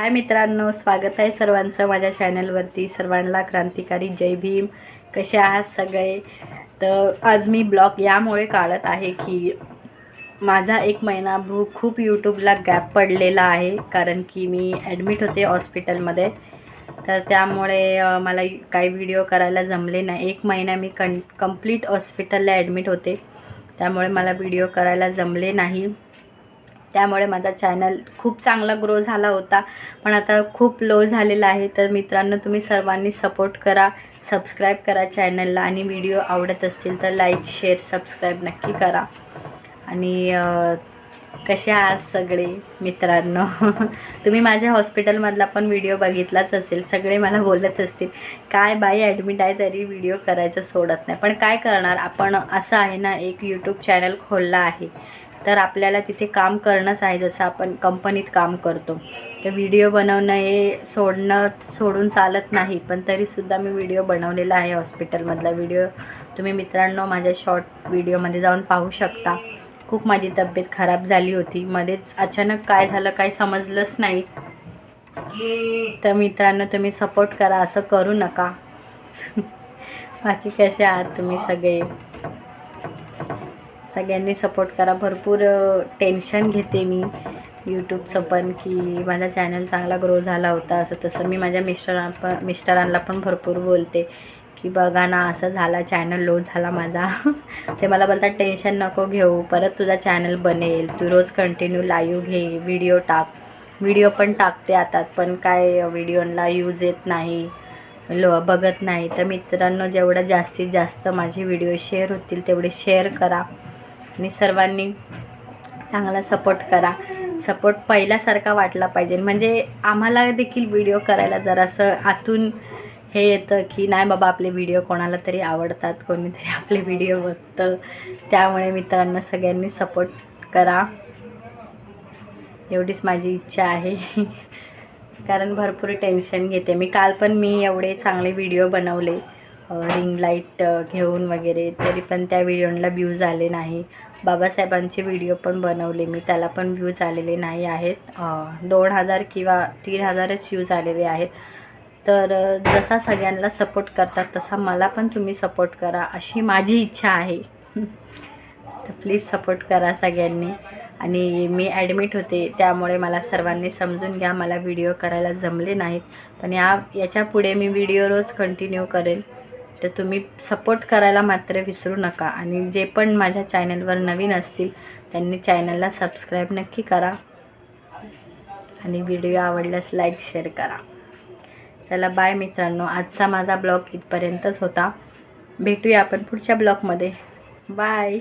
हाय मित्रांनो स्वागत आहे सर्वांचं माझ्या चॅनलवरती सर्वांना क्रांतिकारी जय भीम. कसे आहात सगळे? तर आज मी ब्लॉग यामुळे काढत आहे की माझा एक महिना भू खूप यूट्यूबला गॅप पडलेला आहे कारण की मी ॲडमिट होते हॉस्पिटलमध्ये तर त्यामुळे मला काही व्हिडिओ करायला जमले नाही. एक महिना मी कं कंप्लीट हॉस्पिटलला ॲडमिट होते. त्यामुळे मला व्हिडिओ करायला जमले नाही. त्यामुळे माझा चॅनल खूप चांगला ग्रो झाला होता. पण आता खूप लो झालेला आहे. तर मित्रांनो तुम्ही सर्वांनी सपोर्ट करा सबस्क्राईब करा चॅनलला आणि व्हिडिओ आवडत असतील तर लाईक शेअर सबस्क्राईब नक्की करा. आणि कसे आहात सगळे मित्रांनो? तुम्ही माझ्या हॉस्पिटलमधला पण व्हिडिओ बघितलाच असेल. सगळे मला बोलत असतील काय बाई ॲडमिट आहे तरी व्हिडिओ करायचं सोडत नाही. पण काय करणार? आपण असं आहे ना एक यूट्यूब चॅनल खोलला आहे. तर आपल्याला तिथे काम करणंच आहे जसं आपण कंपनीत काम करतो. तर व्हिडिओ बनवणं हे सोडणं सोडून चालत नाही पण तरीसुद्धा मी व्हिडिओ बनवलेला आहे हॉस्पिटलमधला. व्हिडिओ तुम्ही मित्रांनो माझ्या शॉर्ट व्हिडिओमध्ये जाऊन पाहू शकता. खूप माझी तब्येत खराब झाली होती. मध्येच अचानक काय झालं काय समजलंच नाही. तर मित्रांनो तुम्ही सपोर्ट करा असं करू नका. बाकी कसे आहात तुम्ही सगळे? सगळ्यांनी सपोर्ट करा. भरपूर टेन्शन घेते मी यूट्यूबचं पण की माझा चॅनल चांगला ग्रो झाला होता असं तसं. मी माझ्या मिस्टरां पण मिस्टरांना पण भरपूर बोलते की बघा ना असं झाला चॅनल लो झाला माझा. ते मला बोलतात टेन्शन नको घेऊ परत तुझा चॅनल बनेल. तू रोज कंटिन्यू लाईव्ह घे व्हिडिओ टाक. व्हिडिओ पण टाकते आता पण काय व्हिडिओला यूज येत नाही लो बघत नाही. तर मित्रांनो जेवढं जास्तीत जास्त माझे व्हिडिओ शेअर होतील तेवढे शेअर करा. आणि सर्वांनी चांगला सपोर्ट करा. सपोर्ट पहिल्यासारखा वाटला पाहिजे. म्हणजे आम्हाला देखील व्हिडिओ करायला जरासं आतून हे येतं की नाही बाबा आपले व्हिडिओ कोणाला तरी आवडतात कोणीतरी आपले व्हिडिओ बघतं. त्यामुळे मित्रांनो सगळ्यांनी सपोर्ट करा. एवढीच माझी इच्छा आहे. कारण भरपूर टेन्शन घेते. मी काल पण मी एवढे चांगले व्हिडिओ बनवले. रिंग लाइट घेऊन वगैरे. तरी पण त्या व्हिडिओला व्ह्यूज आले नाही. बाबासाहेबांचे व्हिडिओ पण बनवले. मी त्याला पण व्ह्यूज आलेले नाही आहेत. दोन हजार किंवा तीन हजारच व्ह्यूज आलेले आहेत. तर जसा सगळ्यांना सपोर्ट करतात तसा मला पण तुम्ही सपोर्ट करा अशी माझी इच्छा आहे. तर प्लीज सपोर्ट करा सगळ्यांनी. आणि मी ॲडमिट होते त्यामुळे मला सर्वांनी समजून घ्या. मला व्हिडिओ करायला जमले नाहीत. पण या याच्यापुढे मी व्हिडिओ रोज कंटिन्यू करेन. तर तुम्ही सपोर्ट करायला मात्र विसरू नका. आणि जे पण माझ्या चॅनलवर नवीन असतील त्यांनी चॅनलला सबस्क्राईब नक्की करा. आणि व्हिडिओ आवडल्यास लाईक शेअर करा. चला बाय मित्रांनो. आजचा माझा ब्लॉग इथपर्यंतच होता. भेटूया आपण पुढच्या ब्लॉगमध्ये बाय